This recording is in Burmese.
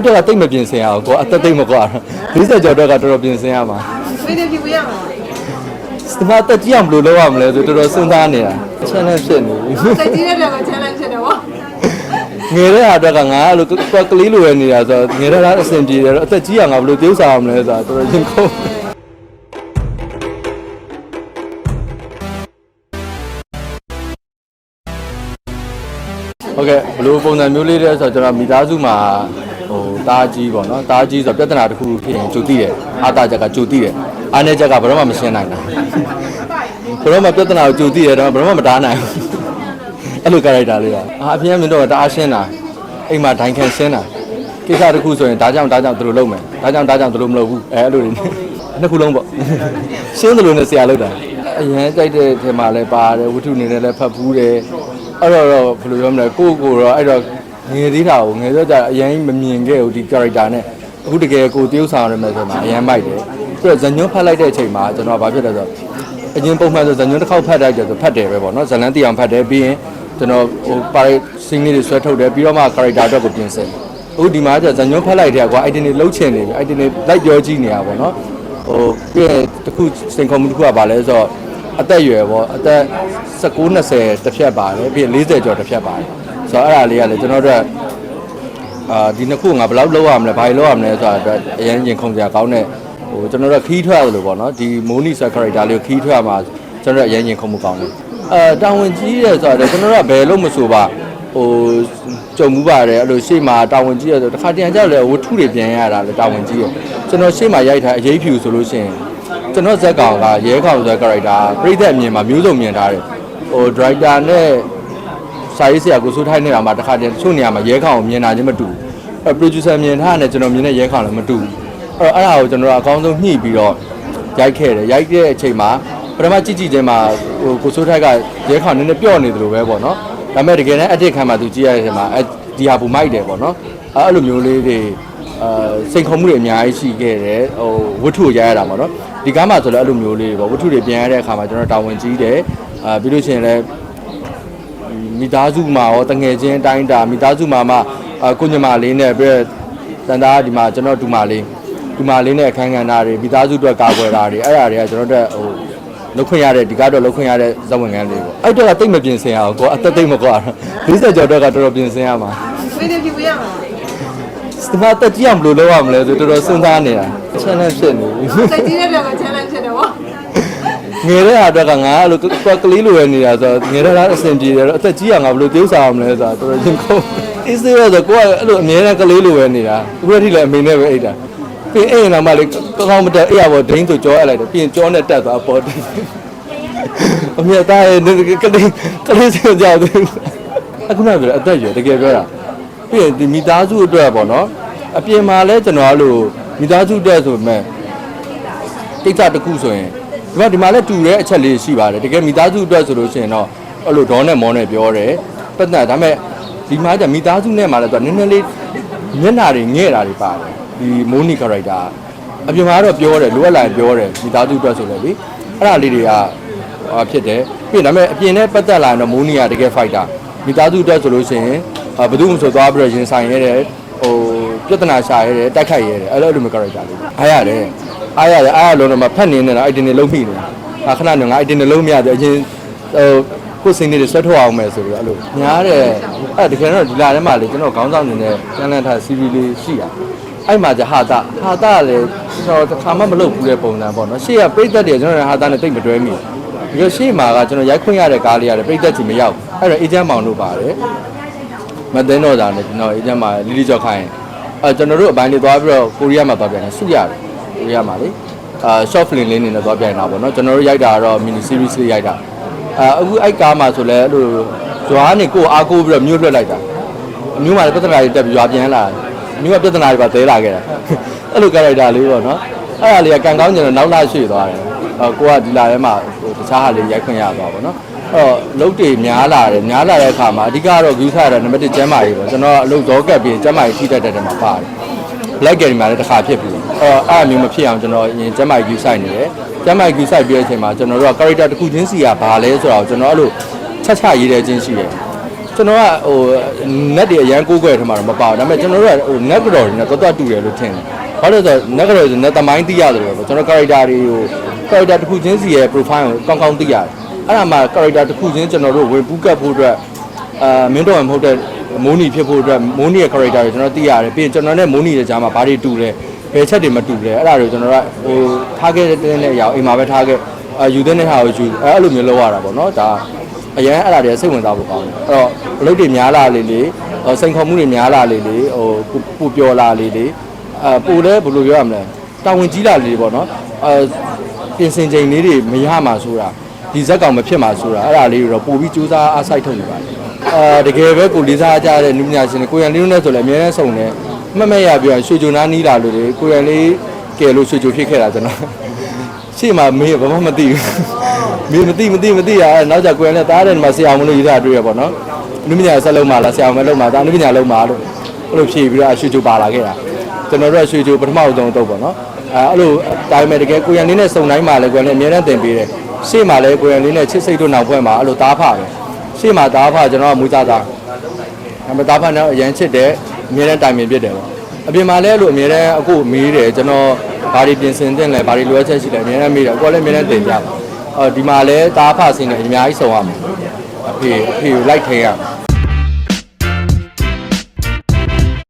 အဲ့တော့ကတိတ်မပြင်ဆင်ရအောင်ကိုအသက်သိမ့်မကွာ40ကျော်တော့ကတော်တော်ပြင်ဆင်ရမှာဝိနေပြပေးရမှာဒီမှာတက်ကြည့်အောင်ဘယ်လိုလုပ်ရမလဲဆိုတော်တော်စဉ်းစားနေတာ challenge ဖြစ်နေပြီစိတ်ကြီးတဲ့တော့ challenge ဖြစ်တယ်ဗောငယ်တဲ့ဟာအတွက်ကငါအဲ့လိုကလေးလိုပဲနေတာဆိုတော့ငယ်တဲ့ဟာအဆင်ပြေတယ်အသက်ကြီးအောင်ငါဘယ်လိုတိုးစားအောင်လဲဆိုတာတော်တော်ရင်ခုန်ဟုတ်ကဲ့ဘယ်လိုပုံစံမျိုးလေးလဲဆိုတော့ကျွန်တော်မိသားစုမှာဟို တားကြီးပေါ့နော်တားကြီးဆိုတော့ပြဿနာတစ်ခုခုဖြစ်ရင်ကြိုသိတယ်အားတာချက်ကကြိုသိတယ်အားနေချက်ကဘယ်တော့မှမရှင်းနိုင်တာဘယ်တော့မှပြဿနာကိုကြိုသိတယ်တော့ဘယ်တော့မှမတားနိုင်ဘူးအဲ့လို character လေးอ่ะအာအပြင်ကမြင်တော့တအားရှင်းတာအိမ်မှာဒိုင်ခံရှင်းတာကိစ္စတစ်ခုဆိုရင်ဒါကြောင့်ဒါကြောင့်သူတို့လုပ်မယ်ဒါကြောင့်ဒါကြောင့်သူတို့မလုပ်ဘူးအဲအဲ့လိုတွေနှစ်ခုလုံးပေါ့ရှင်းသလိုနဲ့ဆရာလုပ်တာအရင်ကြိုက်တဲ့ထဲမှာလည်းပါတယ်ဝတ္ထုနေနဲ့လည်းဖတ်ဘူးတယ်အဲ့တော့တော့ဘယ်လိုပြောမလဲကိုယ့်ကိုယ်တော့အဲ့တော့ ငယ်သေးတာကိုငယ်တော့ကြအရင်မမြင်ခဲ့ဘူးဒီ character နဲ့အခုတကယ်ကိုတရုပ်ဆောင်ရမယ်ဆိုမှအရင်မိုက်တယ်ပြီးတော့ဇညွန်းဖတ်လိုက်တဲ့အချိန်မှာကျွန်တော်ကဘာဖြစ်လဲဆိုတော့အရင်ပုံမှန်ဆိုဇညွန်းတစ်ခေါက်ဖတ်လိုက်တယ်ဆိုဖတ်တယ်ပဲပေါ့နော်ဇလန်းတီအောင်ဖတ်တယ်ပြီးရင်ကျွန်တော်ဟိုပါရီစင်းလေးတွေဆွဲထုတ်တယ်ပြီးတော့မှ character အတွက်ကိုပြင်ဆင်အခုဒီမှာကျဇညွန်းဖတ်လိုက်တဲ့ကွာ item တွေလှုပ်ချင်နေပြီ item တွေလိုက်ပြောကြည့်နေတာပေါ့နော်ဟိုပြီးရင်တစ်ခုစိန်ခေါ်မှုတစ်ခုကဘာလဲဆိုတော့အသက်အရွယ်ပေါ့အသက်19 20တစ်ဖြတ်ပါတယ်ပြီးရင်40ကျော်တစ်ဖြတ်ပါတယ် ဆိုတော့အဲ့ဒါလေးကလည်းကျွန်တော်တို့အာဒီနှစ်ခုငါဘယ်လောက်လောက်ရမလဲဘာလို့လောက်ရမလဲဆိုတာအတွက်အရင်ရင်ခုန်စရာကောင်းတဲ့ဟိုကျွန်တော်တို့ခီးထွက်ရလို့ပေါ့နော်ဒီမိုးနီဆို character လေးကိုခီးထွက်ရမှာကျွန်တော်တို့အရင်ရင်ခုန်မှုကောင်းတယ်အဲတာဝန်ကြီးရဲဆိုတော့ကျွန်တော်တို့ကဘယ်လို့မဆိုပါဟိုကြုံမှုပါတယ်အဲ့လိုရှေ့မှာတာဝန်ကြီးရဲဆိုတခါတရံကြောက်လေဝတ္ထုတွေပြန်ရတာလေတာဝန်ကြီးရဲကျွန်တော်ရှေ့မှာရိုက်ထားအရေးဖြူဆိုလို့ရှိရင်ကျွန်တော်ဇက်ကောင်ကရဲကောင်ဆိုတဲ့ character ပြိသက်အမြင်မှာမျိုးစုံမြင်ထားတယ်ဟို director နဲ့ စာရေးဆရာကိုစိုးထိုင်းနေတာမှာတစ်ခါတည်းတချို့နေရာမှာရဲခေါင်ကိုမြင်တာချင်းမတူဘူးအဲ producer မြင်ထားတယ်ကျွန်တော်မြင်တဲ့ရဲခေါင်လည်းမတူဘူးအဲ့တော့အဲ့ဒါကိုကျွန်တော်ကအကောင်းဆုံးညှိပြီးတော့ရိုက်ခဲ့တယ်ရိုက်တဲ့အချိန်မှာပထမကြည့်ကြည့်ချင်းမှာဟိုကိုစိုးထိုက်ကရဲခေါင်နည်းနည်းပြော့နေတယ်လို့ပဲပေါ့နော်ဒါပေမဲ့တကယ်တမ်းအတစ်ခံမှာသူကြည့်ရတဲ့အချိန်မှာအဲဒီဟာဘူမိုက်တယ်ပေါ့နော်အဲအဲ့လိုမျိုးလေးတွေအာစိန်ခေါ်မှုတွေအများကြီးရှိခဲ့တယ်ဟိုဝတ္ထုကိုရိုက်ရတာပေါ့နော်ဒီကားမှာဆိုလည်းအဲ့လိုမျိုးလေးတွေပေါ့ဝတ္ထုတွေပြန်ရတဲ့အခါမှာကျွန်တော်တာဝန်ကြီးတယ်အာပြီးလို့ရှိရင်လည်း မိသားစုမှာရောတငယ်ချင်းအတိုင်းတာမိသားစုမှာမှအာကိုညမလေးနဲ့ပြီးတော့တန်တာဒီမှာကျွန်တော်ဒူမာလေးဒူမာလေးနဲ့အခန်းကဏ္ဍတွေမိသားစုအတွက်ကာကွယ်တာတွေအဲ့ဒါတွေကကျွန်တော်တို့ဟိုလုတ်ခွင့်ရတဲ့ဒီကတော့လုတ်ခွင့်ရတဲ့ဇဝင်ကန်းလေးပေါ့အဲ့တော့ကတိတ်မပြင်ဆင်ရအောင်ကိုအသက်သိမ့်မကွာ40ကျော်တော့ကတော်တော်ပြင်ဆင်ရမှာဝိနေပြပေးရမှာဒီမှာတက်ကြည့်အောင်ဘယ်လိုလုပ်ရမလဲဆိုတော်တော်စဉ်းစားနေတာ challenge ဖြစ်နေပြီစိတ်ကြီးတဲ့တော့ challenge ဖြစ်တယ်ဗော ငယ်တဲ့ဟာအတွက်ကငါအဲ့လိုကလေးလိုပဲနေတာဆိုတော့ငယ်တဲ့ဟာအဆင်ပြေတယ်အသက်ကြီးအောင်ငါဘယ်လိုတိုးစားအောင်လဲဆိုတာတော်တော်ရင်ခုန်အေးစေးရဆိုကိုကအဲ့လိုအမြဲတမ်းကလေးလိုပဲနေတာအခုအထိလည်းအမေနဲ့ပဲအိတ်တာပြီးအိမ်နာမှလေကောင်းကောင်းမတက်အဲ့ရပေါ်ဒိန်းဆိုကြောအဲ့လိုက်တယ်ပြီးရင်ကြောနဲ့တက်သွားပေါ်တယ်အမေသားရဲ့ကလေးကလေးစင်ကြောက်တယ်အခုနကပြောအသက်ရွယ်တကယ်ပြောတာပြီးရင်ဒီမိသားစုအတွက်ပေါ့နော်အပြင်မှာလဲကျွန်တော်အဲ့လိုမိသားစုအတွက်ဆိုပေမဲ့ကိစ္စတစ်ခုဆိုရင် ဒီမှာဒီမှာလည်းတူတဲ့အချက်လေးရှိပါတယ်တကယ်မိသားစုအတွက်ဆိုလို့ရှိရင်တော့အဲ့လိုဒေါနဲ့မောနဲ့ပြောတယ်ပတ်သက်ဒါပေမဲ့ဒီမှာကျမိသားစုနဲ့မှလည်းသူကနည်းနည်းလေးမျက်နှာတွေငဲ့တာတွေပါတယ်ဒီမိုနီကာရိုက်တာအပြင်မှာတော့ပြောတယ်လိုအပ်လာရင်ပြောတယ်မိသားစုအတွက်ဆိုလည်းလေအဲ့ဒါလေးတွေကဟာဖြစ်တယ်ပြီးရင်ဒါပေမဲ့အပြင်နဲ့ပတ်သက်လာရင်တော့မိုနီကတကယ်ဖိုက်တာမိသားစုအတွက်ဆိုလို့ရှိရင်အာဘယ်သူမှမဆိုသွားပြီးတော့ရင်ဆိုင်ရဲတယ်ဟိုပြဿနာရှာရဲတယ်တိုက်ခိုက်ရဲတယ်အဲ့လိုအဲ့လိုမျိုးကာရိုက်တာလေးအားရတယ် အားရတယ်အားရလုံးတော့မှဖတ်နေနေတာအိုက်တင်တွေလုံးမိနေတာအခဏနေငါအိုက်တင်တွေလုံးမရတယ်အရင်ဟိုကိုယ်စိန်တွေဆွဲထုတ်အောင်မယ်ဆိုပြီးတော့အဲ့လိုများတယ်အဲ့တကယ်တော့ဒီလာထဲမှာလေကျွန်တော်ခေါင်းဆောင်နေနဲ့ကျန်လန့်ထားစီဗီလေးရှိရအဲ့မှာじゃဟာတာဟာတာလည်းကျွန်တော်တစ်ခါမှမလုပ်ဘူးတဲ့ပုံစံပေါ့နော်ရှေ့ကပြိသက်တယ်ကျွန်တော်ဟာတာနဲ့တိတ်မတွဲမိဘူးဒီလိုရှေ့မှာကကျွန်တော်ရိုက်ခွင့်ရတဲ့ကားလေးရတယ်ပြိသက်ချင်မရောက်အဲ့တော့အေဂျင့်မောင်တို့ပါတယ်မသိန်းတော့တာနဲ့ကျွန်တော်အေဂျင့်မှာလီလီကြောက်ခိုင်းအဲကျွန်တော်တို့အပိုင်းလေးသွားပြီးတော့ကိုရီးယားမှာသွားပြန်တယ်စုရတယ်ကို ရီးယားမှာလေအာ short film လေးနေနဲ့သွားပြန်တာပေါ့နော်ကျွန်တော်တို့ရိုက်တာကတော့ mini series လေးရိုက်တာအာအခုအဲ့ကားမှာဆိုလဲအဲ့လိုဇွာကနေကိုအားကိုးပြီးတော့မြို့လွတ်လိုက်တာအမျိုးမှာလည်းပြဿနာတွေတက်ပြီးရွာပြန်လာတယ်အမျိုးကပြဿနာတွေပါသဲလာခဲ့တာအဲ့လို character လေးပေါ့နော်အဲ့ဒါလေးကကံကောင်းကျင်တော့နောက်လာရွှေ့သွားတယ်အော်ကိုကဒီလာထဲမှာဟိုတခြားဟာလေးရိုက်ခွင့်ရသွားပါတော့အဲ့တော့လုတ်တွေများလာတယ်များလာတဲ့အခါမှာအဓိကတော့ view ထားရတဲ့နံပါတ်1ကျမ်းမာရေးပေါ့ကျွန်တော်ကအလုပ်ဇောကပ်ပြီးကျမ်းမာရေးထိတတ်တဲ့တဲမှာပါတယ် black gallery မှာလည်းတစ်ခါဖြစ်ပြီ အဲ့တော့အဲ့အမျိုးမဖြစ်အောင်ကျွန်တော်အရင်ကျမ်းမာရေး view site နေတယ်ကျမ်းမာရေး view site ပြီးတဲ့အချိန်မှာကျွန်တော်တို့က character တစ်ခုချင်းစီကဘာလဲဆိုတော့ကျွန်တော်အဲ့လိုချက်ချရေးတဲ့ချင်းရှိတယ်ကျွန်တော်ကဟို net တွေအရန်ကိုးကွယ်ထမှာတော့မပါဘူးဒါပေမဲ့ကျွန်တော်တို့ကဟို net ကြော်တွေနဲ့တော်တော်တူတယ်လို့ထင်တယ်ဘာလို့လဲဆိုတော့ net ကြော်ဆို net သမိုင်းသိရတယ်လို့ပေါ့ကျွန်တော် character တွေကို character တစ်ခုချင်းစီရဲ့ profile ကိုကောင်းကောင်းသိရတယ်အဲ့ဒါမှ character တစ်ခုချင်းကျွန်တော်တို့ဝင်ပူးကပ်ဖို့အတွက်အာမင်းတော်မဟုတ်တဲ့မိုးနီဖြစ်ဖို့အတွက်မိုးနီရဲ့ character တွေကျွန်တော်သိရတယ်ပြီးရင်ကျွန်တော်နဲ့မိုးနီရဲ့ကြားမှာဘာတွေတူလဲ ဘယ်ချက်တွေမတူလဲအဲ့ဒါတွေကျွန်တော်ကဟိုထားခဲ့တဲ့အရာအိမ်မှာပဲထားခဲ့အာယူတဲ့ဟာကိုယူအဲ့လိုမျိုးလုပ်ရတာပေါ့နော်ဒါအရင်အဲ့ဒါတွေစိတ်ဝင်စားဖို့ကောင်းတယ်အဲ့တော့အလုပ်တွေများလာလေလေဟိုစိန်ခေါ်မှုတွေများလာလေလေဟိုပူပျော်လာလေလေအဲပူလဲဘယ်လိုပြောရမလဲတာဝန်ကြီးလာလေပေါ့နော်အဲပြင်ဆင်ချိန်လေးတွေမရမှာဆိုတာဒီဇက်ကောင်မဖြစ်မှာဆိုတာအဲ့ဒါလေးတွေတော့ပို့ပြီးစူးစမ်းအားစိုက်ထုတ်နေပါတယ်အဲတကယ်ပဲကိုလေးစားကြတဲ့နုပညာရှင်တွေကိုရန်လေးနဲ့ဆိုလည်းအများနဲ့စုံတယ် မမက်ရပြောရင်ရွှေကြုံနားနီးလာလို့လေကိုရန်လေးကဲလို့ရွှေကြုံဖြစ်ခဲ့တာကျွန်တော်ရှေ့မှာမင်းဘာမှမသိဘူးမင်းမသိမသိမသိရအဲ့နောက်ကြကွယ်နဲ့တားတယ်ဒီမှာဆရာမလို့ရေးတာတွေ့ရပေါ့နော်အနုပညာဆက်လုံးမှာလားဆရာမလုံးမှာဒါအနုပညာလုံးမှာလို့အဲ့လိုဖြေပြီးတော့ရွှေချိုပါလာခဲ့တာကျွန်တော်တို့ကရွှေချိုပထမအဆုံးတော့ပေါ့နော်အဲအဲ့လိုဒါပေမဲ့တကယ်ကိုရန်လေးနဲ့စုံတိုင်းမှာလည်းကွယ်နဲ့အများနဲ့တင်ပေးတယ်ရှေ့မှာလည်းကိုရန်လေးနဲ့ချစ်စိတ်တို့နောက်ဘက်မှာအဲ့လိုတားဖပဲရှေ့မှာတားဖကျွန်တော်ကမူသားသားအမတားဖနဲ့အရန်ချစ်တယ် အများနဲ့တိုင်ပင်ပြစ်တယ်ပေါ့အပြင်မှာလည်းအဲ့လိုအများနဲ့အခုမေးတယ်ကျွန်တော်ဘာတွေပြင်ဆင်တင်လဲဘာတွေလိုအပ်ချက်ရှိလဲအများနဲ့မေးတယ်ကိုကလည်းအများနဲ့တင်ပြပါအော်ဒီမှာလည်းတားဖဆင်းနေအများကြီးစုံရမယ်အဖေအဖေကိုလိုက်ထိန်ရမယ်